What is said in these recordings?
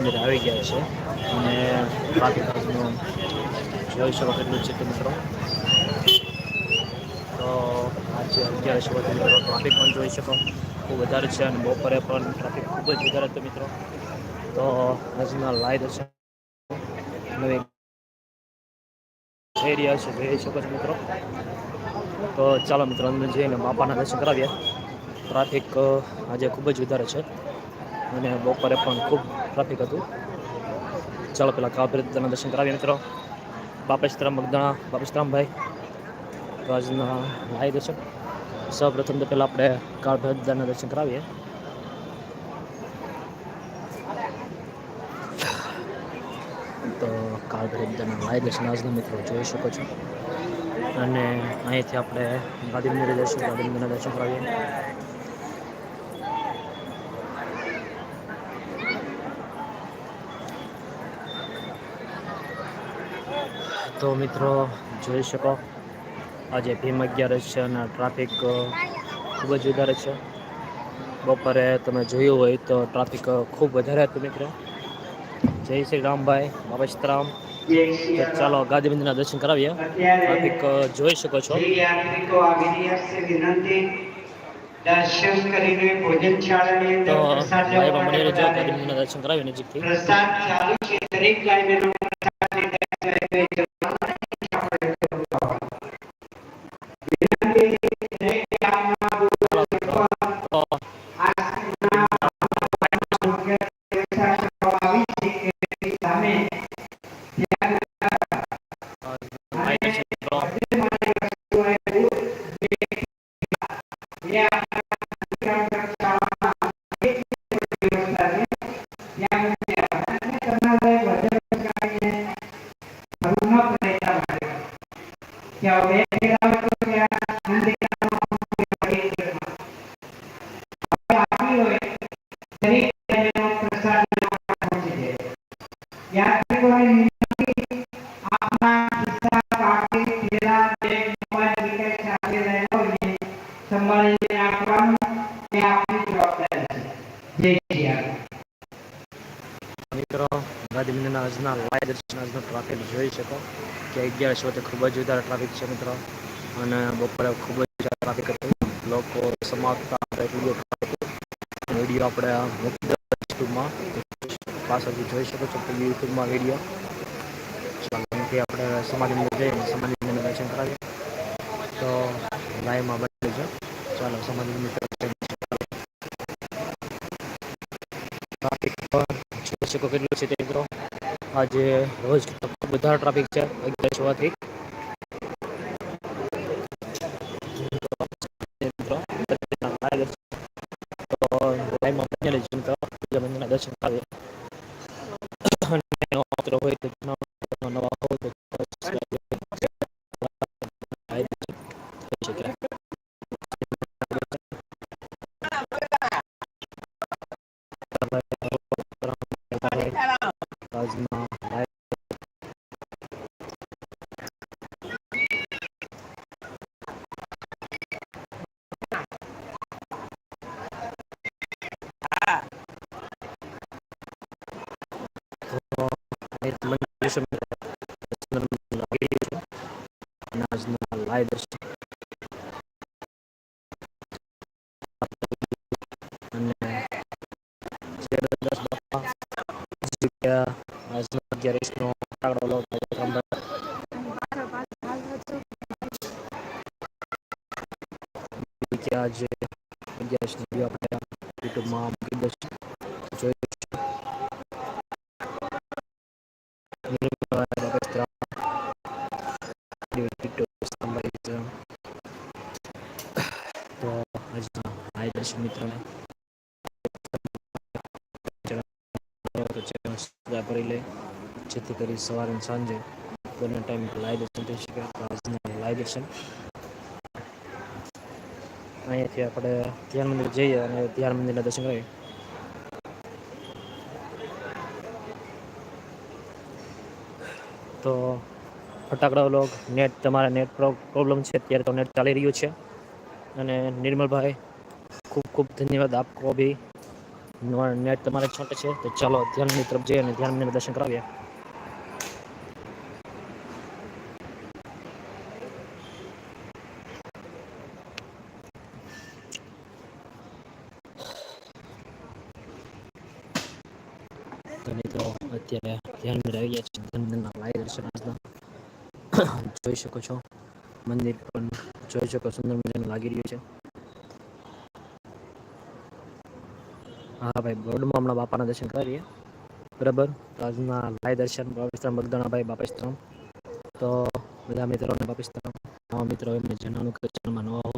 અંદર આવી ગયા છે. અને બાકી બાજુનું જોઈ શકો કેટલું છે કે મિત્રો. તો આજે અગિયાર વધુ મિત્રો. ટ્રાફિક પણ જોઈ શકો. ખૂબ વધારે છે અને બપોરે પણ ટ્રાફિક ખૂબ જ વધારે હતો મિત્રો. તો આજના લાઈવ દર્શન નવી રહ્યા છે. જોઈ શકો છો મિત્રો. તો ચાલો મિત્રો, અંદર જઈને બાપાના દર્શન કરાવીએ. ટ્રાફિક આજે ખૂબ જ વધારે છે. અને બપોરે પણ ખૂબ ટ્રાફિક હતું. ચાલો પેલા કાવ્યના દર્શન કરાવીએ મિત્રો. બાપેશ્રામ મગદણા બાપેશ્રામભાઈ આજના લાઈ દર્શન સૌ પ્રથમ તો પહેલાં આપણે કાળભદ્રના દર્શન કરાવીએ. તો કાળભદ્રના લાઈ દર્શન આજના મિત્રો જોઈ શકો છો. અને અહીંથી આપણે ગાંધીનગર દર્શન, ગાંધીનગરના દર્શન કરાવીએ. તો મિત્રો જોઈ શકો. આજે ભીમ અગિયારસ છે અને ટ્રાફિક ખૂબ જ વધારે છે. બપોરે તમે જોયું હોય તો ટ્રાફિક ખૂબ વધારે હતું મિત્રો. જય શ્રી રામભાઈ બાબા સીતારામ તો ચાલો ગાંધીબંધના દર્શન કરાવીએ. ટ્રાફિક જોઈ શકો છો. દર્શન કરીને ભોજનશાળાની તો અંદર પ્રસાદ લેવા માટે દર્શન કરાવી નજીકથી. પ્રસાદ ચાલુ છે દરેક ગાય મિત્રો ગાંધીબંધના આજના ટ્રાફિક જોઈ શકો. કે અગિયાર છો તે ખૂબ જ વધારે ટ્રાફિક છે મિત્રો. અને બપોરે ખૂબ જ ટ્રાફિક હતું. લોકો સમાપ્તા વીડિયો વીડિયો આપણે મૂકી યુટ્યુબમાં પાછળથી જોઈ શકો છો કે યુટ્યુબમાં વીડિયો અહીંથી આપણે સમાધિ મંદિર જઈને સમાધિ મંદિરના દર્શન કરાવીએ. તો લાઈવમાં બની છે ચાલો સમાધિ શકો કેટલું છે તે મિત્રો. આજે રોજ બધા ટ્રાફિક છે અગિયાર મંદિરના દર્શન આવે અગિયારીસનો ફટાકડો લો કાર્યક્રમ કે આજે અગિયારસ વીડિયો આપણે યુટ્યુબમાં મૂકી દઈશું જોઈ શકશો. નિર્મળ બાબસ્ત્રા, યુટ્યુબ સંભાળી છે. તો આજના હાય દર્શક મિત્રોને સજા કરી લે જેથી કરી સવારે અને સાંજે બંને ટાઈમ લાઈવ દર્શન થઈ શકે, તો આજના લાઈવ દર્શન અહીંયાથી આપણે ધ્યાન મંદિર જઈએ અને ધ્યાન મંદિરના દર્શન કરીએ. તો ફટાકડા લોગ નેટ, તમારા નેટ પ્રોબ્લેમ છે, અત્યારે તો નેટ ચાલી રહ્યું છે. અને નિર્મલભાઈ, ખૂબ ખૂબ ધન્યવાદ આપકો ભી. નેટ તમારે છોટે છે, તો ચાલો ધ્યાનની તરફ જઈએ અને ધ્યાન દર્શન કરાવીએ તો મિત્રો અત્યારે ધ્યાનમાં રહી ગયા છે. ધ્યાનના લાઈવ દર્શન જોઈ શકો છો. મંદિર પણ જોઈ શકો સુંદર મજાનું લાગી રહ્યું છે. હા ભાઈ, બોર્ડમાં હમણાં બાપાના દર્શન કરીએ બરાબર? આજના લાઈવ દર્શન બાપસ્તરામ બગદાણાભાઈ બાપિસ્તરામ તો બધા મિત્રોને બાપિસ્તરામ નવા મિત્રો એમને જણાવવાનું કે ચેનલમાં નવા હો,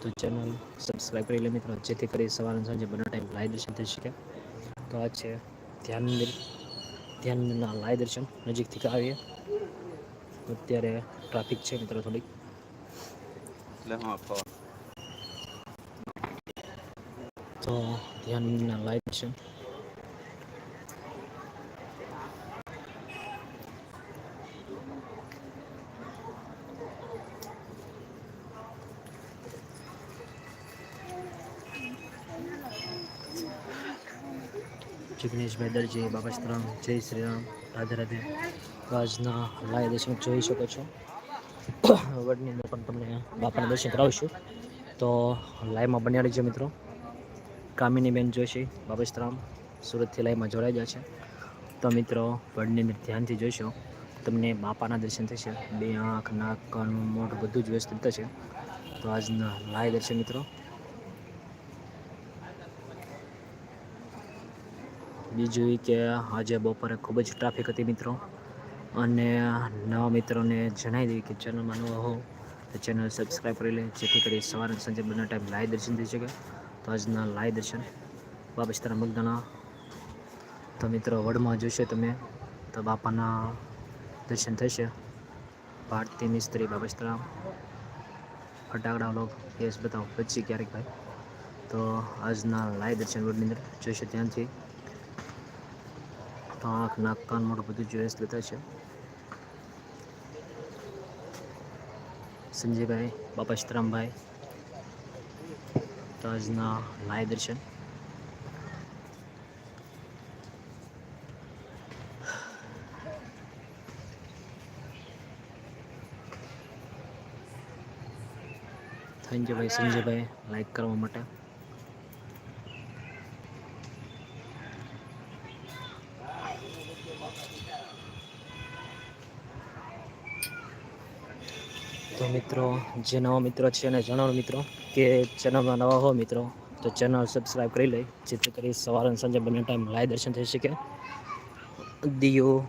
તો ચેનલ સબસ્ક્રાઈબ કરી લે મિત્રો. જેથી કરી સવારે સાંજે બંને ટાઈમ લાઈવ દર્શન થઈ શકે. તો આ છે ધ્યાન ધ્યાનના લાય દર્શન નજીકથી આવીએ અત્યારે ટ્રાફિક છે મિત્રો થોડીક. એટલે તો ધ્યાનના લાય દર્શન. જિગ્નેશભાઈ દરજી બાબાશ્રામ જય શ્રી રામ રાધે રાધે. તો આજના લાઈવ દર્શન જોઈ શકો છો. વડની અંદર પણ તમને બાપાના દર્શન કરાવીશું. તો લાઈવમાં બન્યા રહીજો મિત્રો. કામિની બેન જોશી બાબસ્તરામ સુરતથી લાઈવમાં જોડાઈ ગયા છે. તો મિત્રો, વડની અંદર ધ્યાનથી જોઈશો, તમને બાપાના દર્શન થશે. બે આંખ, નાક, કાન, મોઢ બધું જ વ્યવસ્થિત થશે. તો આજના લાઈવ દર્શન મિત્રો. બીજું કે આજે બપોરે ખૂબ જ ટ્રાફિક હતી મિત્રો. અને નવા મિત્રોને જણાવી દઈએ કે ચેનલમાં નવા હો તો ચેનલ સબસ્ક્રાઈબ કરી લે. જેથી કરી સવારે સાંજે બંને ટાઈમ લાઈવ દર્શન થઈ શકે. તો આજના લાઈવ દર્શન. બાબસ્તરા મગદાના તો મિત્રો, વડમાં જોશે તમે, તો બાપાના દર્શન થશે. ભારતી મિસ્ત્રી બાબસ્તરા ફટાકડા લોક યસ બતાવો. પછી ક્યારેક ભાઈ. તો આજના લાઈવ દર્શન વડની અંદર જોઈશે ત્યાંથી આંખ, નાક, કાન, મોઢું બધું જોઈસ લેતા છે. સંજયભાઈ, બાપા સીતરામભાઈ, તાજના લાય દર્શન. થેન્ક યુ ભાઈ, સંજયભાઈ, લાઈક કરવા માટે. મિત્રો જે નવા મિત્રો છે એને જણાવો મિત્રો, કે ચેનલમાં નવા હો મિત્રો, તો ચેનલ સબસ્ક્રાઈબ કરી લઈ, જેથી કરી સવારે અને સાંજે બંને ટાઈમ લાઈવ દર્શન થઈ શકે. દિયો,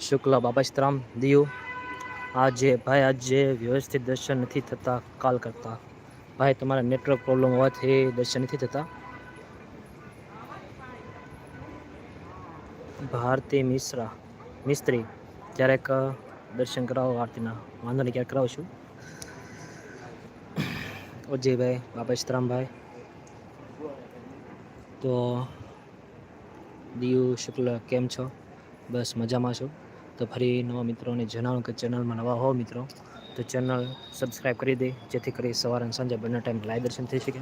શુક્લા બાબાશ્રામ, દિયો, આજે ભાઈ, આજે વ્યવસ્થિત દર્શન નથી થતા કાલ કરતા. ભાઈ, તમારા નેટવર્ક પ્રોબ્લેમ હોવાથી દર્શન નથી થતા. ભારતી મિશ્રા, મિસ્ત્રી, ક્યારેક દર્શન કરાવો, આરતીના વાંધો નહીં ક્યારેક કરાવશું અજયભાઈ બાપેશરામભાઈ તો દિયુ, શુક્લ, કેમ છો? બસ મજામાં છો. તો ફરી નવા મિત્રોને જણાવું કે ચેનલમાં નવા હો મિત્રો, તો ચેનલ સબસ્ક્રાઈબ કરી દે, જેથી કરી સવારે અને સાંજે બંને ટાઈમ લાઈવ દર્શન થઈ શકે.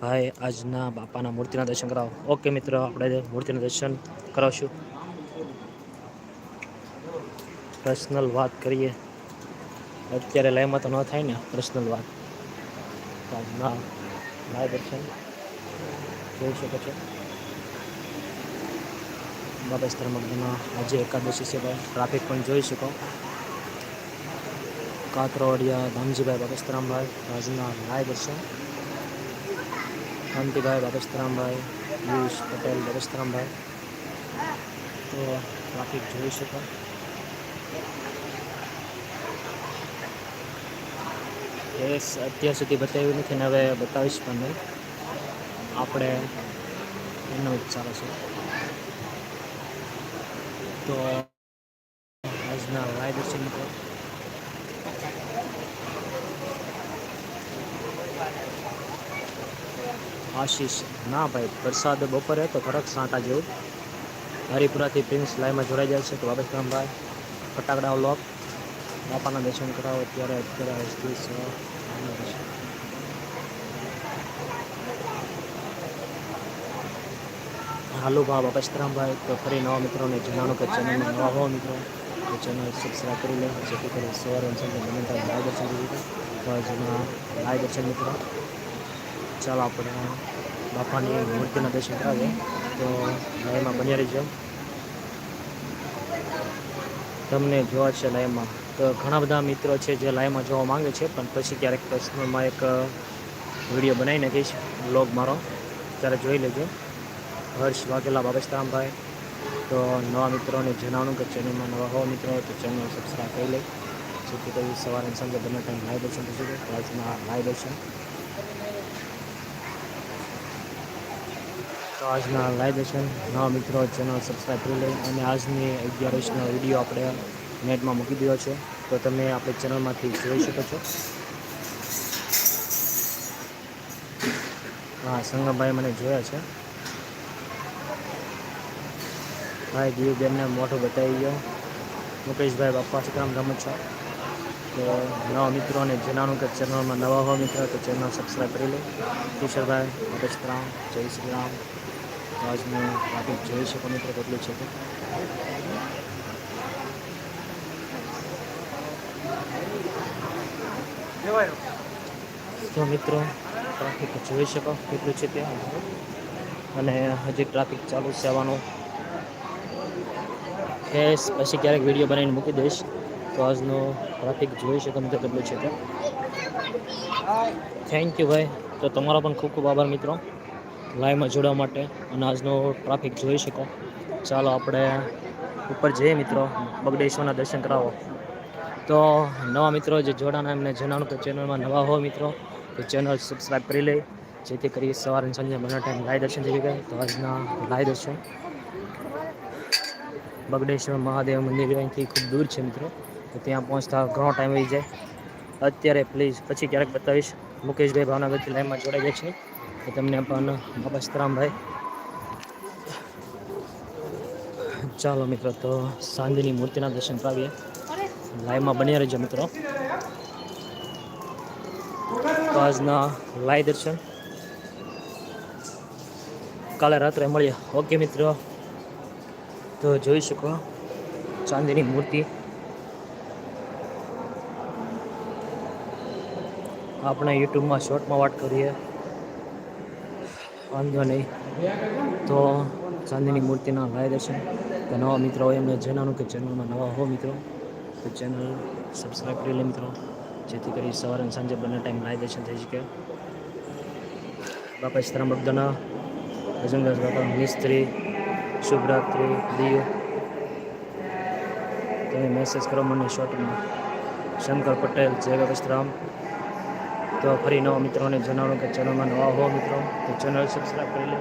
ભાઈ, આજના બાપાના મૂર્તિના દર્શન કરાવો. ઓકે મિત્રો, આપણે મૂર્તિના દર્શન કરાવશું. પર્સનલ વાત કરીએ. અત્યારે લાઈવમાં તો ન થાય ને પર્સનલ વાત. ના લાઈવ દર્શન. જોઈ શકો છો. બાબા મગદમાં આજે એકાદશી ભાઈ. ટ્રાફિક પણ જોઈ શકો. કાતરોડિયા ધામજીભાઈ બાબસ્તરામભાઈ આજના લાઈવ દર્શન. શાંતિભાઈ બાબસ્તરામભાઈ પિયુષ પટેલ બાબસ્તરામભાઈ તો ટ્રાફિક જોઈ શકો. કેસ અત્યાર સુધી બતાવ્યું નથી ને હવે બતાવીશ પણ નહીં. આપણે એનો જ છે. તો આજના લાઈવ દર્શન મિત્રો. આશીષ, ના ભાઈ, વરસાદ બપોરે તો થોડાક સાંટા જેવું. હરિપુરાથી પ્રિન્સ લાઈવમાં જોડાઈ જાય છે. તો બાબેશ્રામભાઈ ફટાકડા લોક. બાપાના દર્શન કરાવો અત્યારે અત્યારે આજથી સવાર હાલો ભાવ બાપસ્તરામભાઈ તો ફરી નવા મિત્રોને જણાવો કે ચેનલમાં નવા હો મિત્રો, તો ચેનલ સબસ્ક્રાઈબ કરી લે, જેથી કરી સવારે સાંજે ટાઈમ લાઈવ દર્શન કરી તો લાઈવ દર્શન મિત્રો, ચાલો આપણે બાપાની મૂર્તિના દર્શન કરાવીએ. તો લાઈવમાં બન્યા રહીજો. તમને જોવા છે લાઈવમાં તો ઘણા બધા મિત્રો છે જે લાઈવમાં જોવા માંગે છે, પણ પછી ક્યારેક પર્સનલમાં એક વીડિયો બનાવી નાખીશ બ્લોગ મારો. ત્યારે જોઈ લેજો. હર્ષ વાઘેલા બાબેશરામભાઈ તો નવા મિત્રોને જણાવવાનું કે ચેનલમાં નવા હોવા મિત્રો તો ચેનલ સબસ્ક્રાઈબ કરી લે. જેથી કરી સવારે સાંજે બંને ટાઈમ લાઈવ દર્શન તો આજના લાઈવ દર્શન તો આજના લાઈવ દર્શન નવા મિત્રો ચેનલ સબસ્ક્રાઈબ કરી લે. અને આજની અગિયારસનો વીડિયો આપણે નેટમાં મૂકી દીધો છે. તો તમે આપણી ચેનલમાંથી જોઈ શકો છો. હા, સંગમભાઈ મને જોયા છે. ભાઈ દીવબેનને મોઢું બતાવી ગયો. મુકેશભાઈ બાપા સીતારામ રમત છો. તો નવા મિત્રોને જણાવવાનું કે ચેનલમાં નવા હો મિત્રો, તો ચેનલ સબસ્ક્રાઈબ કરી લે. કિશોરભાઈ, મુકેશ રામ જય શ્રી રામ. તો આજનું ટ્રાફિક જોઈ શકો મિત્રો, કેટલું છે તે મિત્રો ટ્રાફિક જોઈ શકો કેટલું છે તે અને હજી ટ્રાફિક ચાલુ છે આવવાનું. ફેસ પછી ક્યારેક વીડિયો બનાવીને મૂકી દઈશ. તો આજનો ટ્રાફિક જોઈ શકો મિત્રો કેટલું છે તે થેન્ક યુ ભાઈ. તો તમારો પણ ખૂબ ખૂબ આભાર મિત્રો. લાઈવમાં જોડવા માટે. અને આજનો ટ્રાફિક જોઈ શકો. ચાલો આપણે ઉપર જઈએ મિત્રો. બગડેશ્વરના દર્શન કરાવો. તો નવા મિત્રો જે જોડાના એમને જણાવું તો ચેનલમાં નવા હો મિત્રો, તો ચેનલ સબસ્ક્રાઈબ કરી લે. જેથી કરી સવારે સાંજે બંને ટાઈમ લાઈ દર્શન થઈ ગયા તો આજના લાઈ દર્શન. બગડેશ્વર મહાદેવ મંદિર અહીંથી ખૂબ દૂર છે મિત્રો. તો ત્યાં પહોંચતા ઘણો ટાઈમ આવી જાય. અત્યારે પ્લીઝ પછી ક્યારેક બતાવીશ. મુકેશભાઈ ભાવનગરથી લાઈનમાં જોડાઈ જાય છે. તો તમને પણ બાબા ચાલો મિત્રો, તો સાંજની મૂર્તિના દર્શન કરાવીએ લાઈવમાં બન્યા રહેજો મિત્રો. આજના લાઈવ દર્શન. કાલે રાત્રે મળીએ. ઓકે મિત્રો. તો જોઈ શકો ચાંદીની મૂર્તિ. આપણે યુટ્યુબમાં શોર્ટમાં વાત કરીએ. વાંધો નહીં. તો ચાંદીની મૂર્તિના લાય દર્શન. નવા મિત્રો હોય એમને જણાવું કે ચેનલમાં નવા હો મિત્રો. તો ચેનલ સબસ્ક્રાઈબ કરી લે મિત્રો. જેથી કરી સવારે અને સાંજે બંને ટાઈમ લાય દર્શન થઈ શકે. બાપા સીતારામ બગદાના ભજનદાસ બાપા મિસ્ત્રી, શુભરાત્રિ, દીવ. તમે મેસેજ કરો મને શોર્ટમાં શંકર પટેલ, જય વસ્ત્રામ તો ફરી નવા મિત્રોને જણાવો કે ચેનલમાં નવા હો મિત્રો, તો ચેનલ સબસ્ક્રાઈબ કરી લે.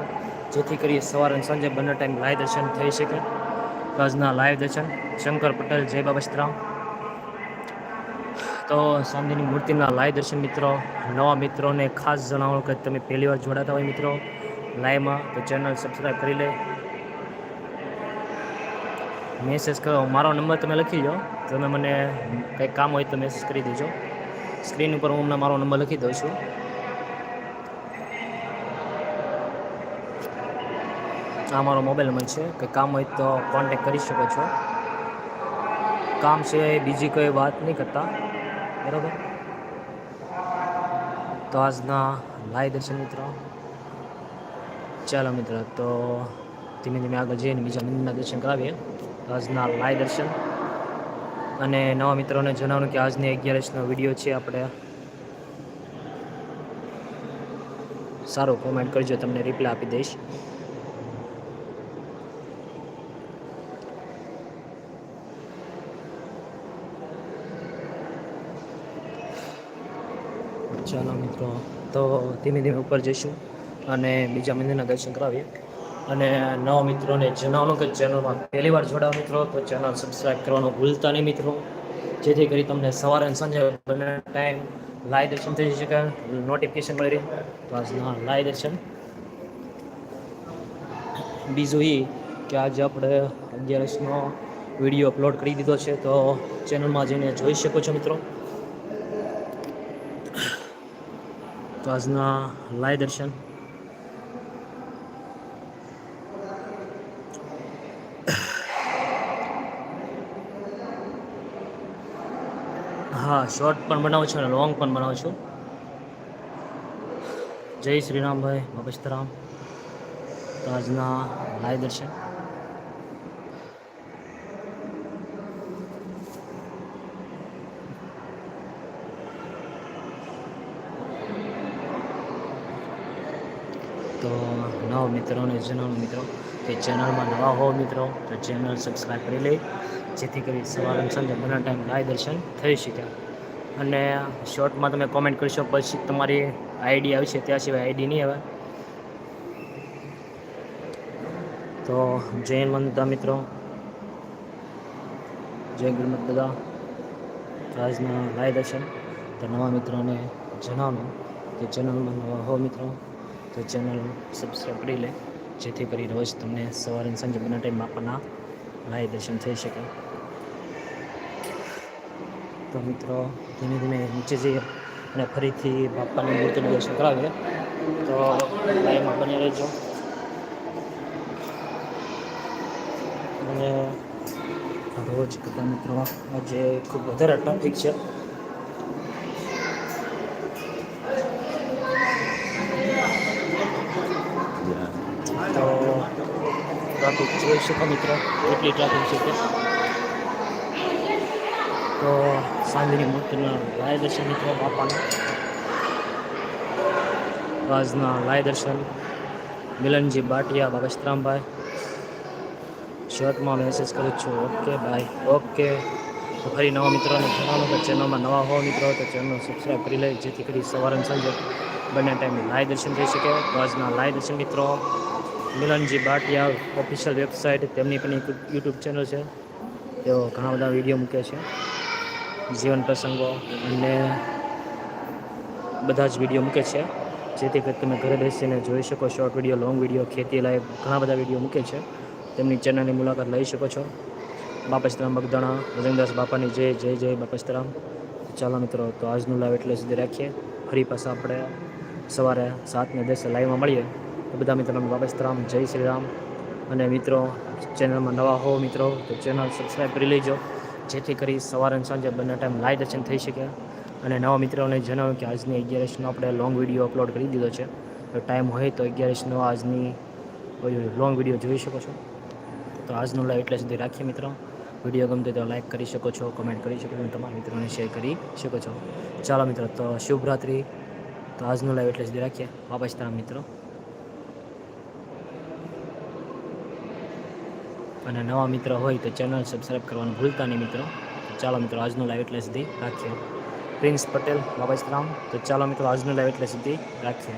જેથી કરી સવારે અને સાંજે બંને ટાઈમ લાઈવ દર્શન થઈ શકે. આજના લાઈવ દર્શન શંકર પટેલ, જય બાબસ્ત્રામ તો સાંજની મૂર્તિના લાઈવ દર્શન મિત્રો, નવા મિત્રોને ખાસ જણાવો કે તમે પહેલી વાર જોડાતા હોય મિત્રો, લાઈવમાં તો ચેનલ સબસ્ક્રાઈબ કરી લે. મેસેજ કરો. મારો નંબર તમે લખી લો તમે મને કંઈક કામ હોય તો મેસેજ કરી દેજો. સ્ક્રીન ઉપર હું હમણાં મારો નંબર લખી દઉં છું. આ મારો મોબાઈલ નંબર છે. કંઈ કામ હોય તો કોન્ટેક કરી શકો છો. કામ સિવાય બીજી કોઈ વાત નહીં કરતા. બરાબર? તો આજના લાઈવ દર્શન મિત્રો. ચાલો મિત્રો, તો ધીમે ધીમે આગળ જઈને બીજા મંદિરના દર્શન કરાવીએ. આજના લાઈવ દર્શન. અને નવા મિત્રોને જણાવવાનું કે આજની અગિયારસનો વીડિયો છે, આપણે સારો કોમેન્ટ કરજો, તમને રિપ્લાય આપી દઈશ. ચાલો મિત્રો, તો ધીમે ધીમે ઉપર જઈશું અને બીજા મંદિરના દર્શન કરાવીએ. અને નવા મિત્રોને જણાવવાનું કે ચેનલમાં પહેલી વાર જોડાવ મિત્રો, તો ચેનલ સબસ્ક્રાઈબ કરવાનું ભૂલતા નહીં મિત્રો. જેથી કરી તમને સવારે અને સાંજે બંને ટાઈમ લાઈવ દર્શન થઈ શકે નોટિફિકેશન મળી રહે. તો આજના લાઈવ દર્શન. બીજું એ કે આજે આપણે અગિયારસનો વીડિયો અપલોડ કરી દીધો છે, તો ચેનલમાં જઈને જોઈ શકો છો મિત્રો. તો આજના લાય દર્શન હા શોર્ટ પણ બનાવું છું અને લોંગ પણ બનાવું છું. જય શ્રીરામભાઈ મગસ્તરામ તો આજના લાય દર્શન તો નવા મિત્રોને જણાવું મિત્રો, કે ચેનલમાં નવા હો મિત્રો, તો ચેનલ સબસ્ક્રાઈબ કરી લે. જેથી કરી સવાર સાંજે બંને ટાઈમ લાઈવ દર્શન થઈ શકે. અને શોર્ટમાં તમે કોમેન્ટ કરશો, પછી તમારી આઈડી આવશે ત્યાં સિવાય આઈડી નહીં આવે. તો જય મંદા મિત્રો. જય ગુરુમત તો આજના લાઈવ દર્શન. તો નવા મિત્રોને જણાવવાનું કે ચેનલમાં નવા હો મિત્રો. તો ચેનલ સબસ્ક્રાઈબ કરી લે, જેથી કરી રોજ તમને સવારે સાંજે બંને ટાઈમ આપણના લાઈવ દર્શન થઈ શકે. તો મિત્રો, ધીમે ધીમે નીચે જઈએ અને ફરીથી બાપાની મૂર્તિનું દર્શન કરાવીએ. તો લાઈવમાં બની રહેજો. અને રોજ કરતા મિત્રો, આજે ખૂબ વધારે ટ્રાફિક છે તો ટ્રાફિક જોઈ શકો મિત્રો, એટલી ટ્રાફિક છે તો સાંજની મૂર્તિના લાય દર્શન મિત્રો બાપાના. આજના લાય દર્શન, મિલનજી બાટિયા બાબસ્તરામભાઈ શર્ટમાં મેસેજ કરું છું, ઓકે ભાઈ, ઓકે. ફરી નવા મિત્રોને જણાવવાનું કે ચેનલમાં નવા હો મિત્રો, તો ચેનલ સબસ્ક્રાઈબ કરી લે, જેથી કરી સવારે સાંજે બંને ટાઈમે લાય દર્શન થઈ શકે. તો આજના લાય દર્શન મિત્રો, મિલનજી બાટિયા ઓફિશિયલ વેબસાઇટ તેમની પણ એક યુટ્યુબ ચેનલ છે. તેઓ ઘણા બધા વીડિયો મૂકે છે. જીવન પ્રસંગો અને બધા જ વીડિયો મૂકે છે. જેથી કરી તમે ઘરે બેસીને જોઈ શકો શોર્ટ વીડિયો લોંગ વીડિયો ખેતી લાઈવ ઘણા બધા વીડિયો મૂકે છે. તેમની ચેનલની મુલાકાત લઈ શકો છો. બાપસ્તરામ બગદાણા ભજનદાસ બાપાની જય જય જય બાપસ્તરામ. ચાલો મિત્રો, તો આજનું લાઈવ એટલે સુધી રાખીએ. ફરી પાછા આપણે સવારે સાતને દસે લાઈવમાં મળીએ. તો બધા મિત્રોને બાપસ્તરામ, જય શ્રી રામ. અને મિત્રો, ચેનલમાં નવા હો મિત્રો, તો ચેનલ સબસ્ક્રાઈબ કરી લેજો. જેથી કરી સવારે અને સાંજે બંને ટાઈમ લાઈવ દર્શન થઈ શકે. અને નવા મિત્રોને જણાવ્યું કે આજની અગિયારસનો આપણે લોંગ વીડિયો અપલોડ કરી દીધો છે. તો ટાઈમ હોય તો અગિયારસનો આજની લોંગ વીડિયો જોઈ શકો છો. તો આજનું લાઈવ એટલે સુધી રાખીએ મિત્રો. વીડિયો ગમતો તો લાઈક કરી શકો છો કમેન્ટ કરી શકો છો તમારા મિત્રોને શેર કરી શકો છો. ચાલો મિત્રો, તો શુભરાત્રિ. તો આજનું લાઈવ એટલે સુધી રાખીએ. વાપસ તારા મિત્રો. અને નવા મિત્ર હોય તો ચેનલ સબસ્ક્રાઈબ કરવાનું ભૂલતા નહીં મિત્રો. ચાલો મિત્રો, આજનું લાઈવ એટલે સુધી રાખીએ. પ્રિન્સ પટેલ રામ, તો ચાલો મિત્રો, આજનું લાઈવ એટલે સુધી રાખીએ.